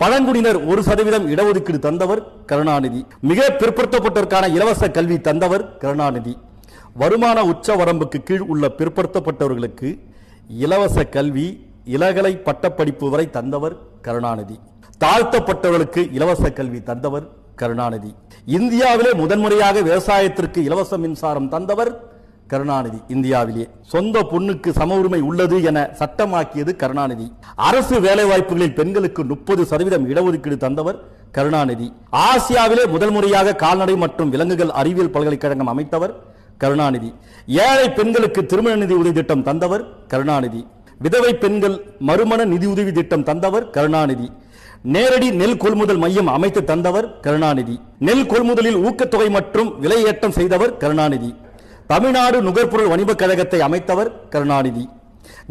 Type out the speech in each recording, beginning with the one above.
பழங்குடியினர் ஒரு சதவீதம் இடஒதுக்கீடு தந்தவர் கருணாநிதி. மிக பிற்படுத்தப்பட்டோருக்கான இலவச கல்வி தந்தவர் கருணாநிதி. வருமான உச்ச வரம்புக்கு கீழ் உள்ள பிற்படுத்தப்பட்டவர்களுக்கு இலவச கல்வி இளகலை பட்டப்படிப்பு வரை தந்தவர் கருணாநிதி. தாழ்த்தப்பட்டவர்களுக்கு இலவச கல்வி தந்தவர் கருணாநிதி. இந்தியாவிலே முதன்முறையாக விவசாயத்திற்கு இலவச மின்சாரம் தந்தவர் கருணாநிதி இந்தியாவிலே. சொந்த பொண்ணுக்கு சம உரிமை உள்ளது என சட்டமாக்கியது கருணாநிதி. அரசு வேலைவாய்ப்புகளில் பெண்களுக்கு முப்பது சதவீதம் இடஒதுக்கீடு தந்தவர் கருணாநிதி. ஆசியாவிலே முதல் முறையாக கால்நடை மற்றும் விலங்குகள் அறிவியல் பல்கலைக்கழகம் அமைத்தவர் கருணாநிதி. ஏழை பெண்களுக்கு திருமண நிதி உதவி திட்டம் தந்தவர் கருணாநிதி. விதவை பெண்கள் மறுமண நிதியுதவி திட்டம் தந்தவர் கருணாநிதி. நேரடி நெல் கொள்முதல் மையம் அமைத்து தந்தவர் கருணாநிதி. நெல் கொள்முதலில் ஊக்கத்தொகை மற்றும் விலையேற்றம் செய்தவர் கருணாநிதி. தமிழ்நாடு நுகர்பொருள் வணிபக் கழகத்தை அமைத்தவர் கருணாநிதி.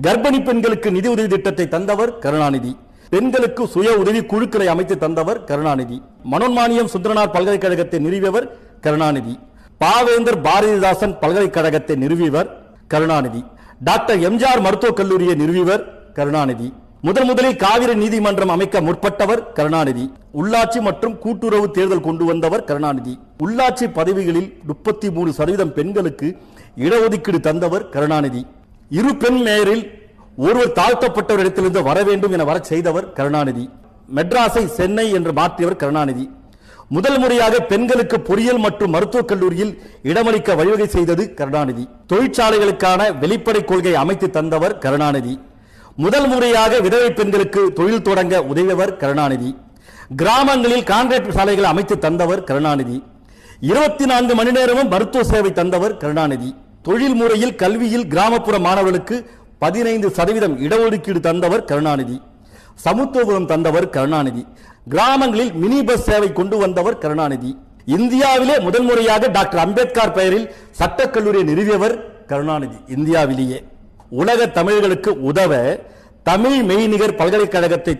கர்ப்பிணி பெண்களுக்கு நிதி உதவி திட்டத்தை தந்தவர் கருணாநிதி. பெண்களுக்கு சுய உதவி குழுக்களை அமைத்து தந்தவர் கருணாநிதி. மனோன்மானியம் சுந்தரனார் பல்கலைக்கழகத்தை நிறுவியவர் கருணாநிதி. பாவேந்தர் பாரதிதாசன் பல்கலைக்கழகத்தை நிறுவியவர் கருணாநிதி. டாக்டர் எம்ஜிஆர் மருத்துவக் கல்லூரியை நிறுவியவர் கருணாநிதி. முதன் முதலில் காவிரி நீதிமன்றம் அமைக்க முற்பட்டவர் கருணாநிதி. உள்ளாட்சி மற்றும் கூட்டுறவு தேர்தல் கொண்டு வந்தவர் கருணாநிதி. உள்ளாட்சி பதவிகளில் முப்பத்தி மூணு சதவீதம் பெண்களுக்கு இடஒதுக்கீடு தந்தவர் கருணாநிதி. இரு பெண் மேயரில் ஒருவர் தாழ்த்தப்பட்டவர் இடத்திலிருந்து வர வேண்டும் என வர செய்தவர் கருணாநிதி. மெட்ராஸை சென்னை என்று மாற்றியவர் கருணாநிதி. முதல் முறையாக பெண்களுக்கு பொறியியல் மற்றும் மருத்துவக் கல்லூரியில் இடமளிக்க வழிவகை செய்தது கருணாநிதி. தொழிற்சாலைகளுக்கான வெளிப்படை கொள்கை அமைத்து தந்தவர் கருணாநிதி. முதல் முறையாக விதவை பெண்களுக்கு தொழில் தொடங்க உதவியவர் கருணாநிதி. கிராமங்களில் கான்கிரீட் சாலைகளை அமைத்து தந்தவர் கருணாநிதி. இருபத்தி நான்கு மணி நேரமும் மருத்துவ சேவை தந்தவர் கருணாநிதி. தொழில் முறையில் கல்வியில் கிராமப்புற மாணவர்களுக்கு பதினைந்து சதவீதம் இடஒதுக்கீடு தந்தவர் கருணாநிதி. சமத்துவபுரம் தந்தவர் கருணாநிதி. கிராமங்களில் மினி பஸ் சேவை கொண்டு வந்தவர் கருணாநிதி. இந்தியாவிலே முதல் முறையாக டாக்டர் அம்பேத்கர் பெயரில் சட்டக்கல்லூரியை நிறுவியவர் கருணாநிதி. இந்தியாவிலேயே. உலக தமிழர்களுக்கு உதவ தமிழ் மெய்நிகர் பல்கலைக்கழகத்தை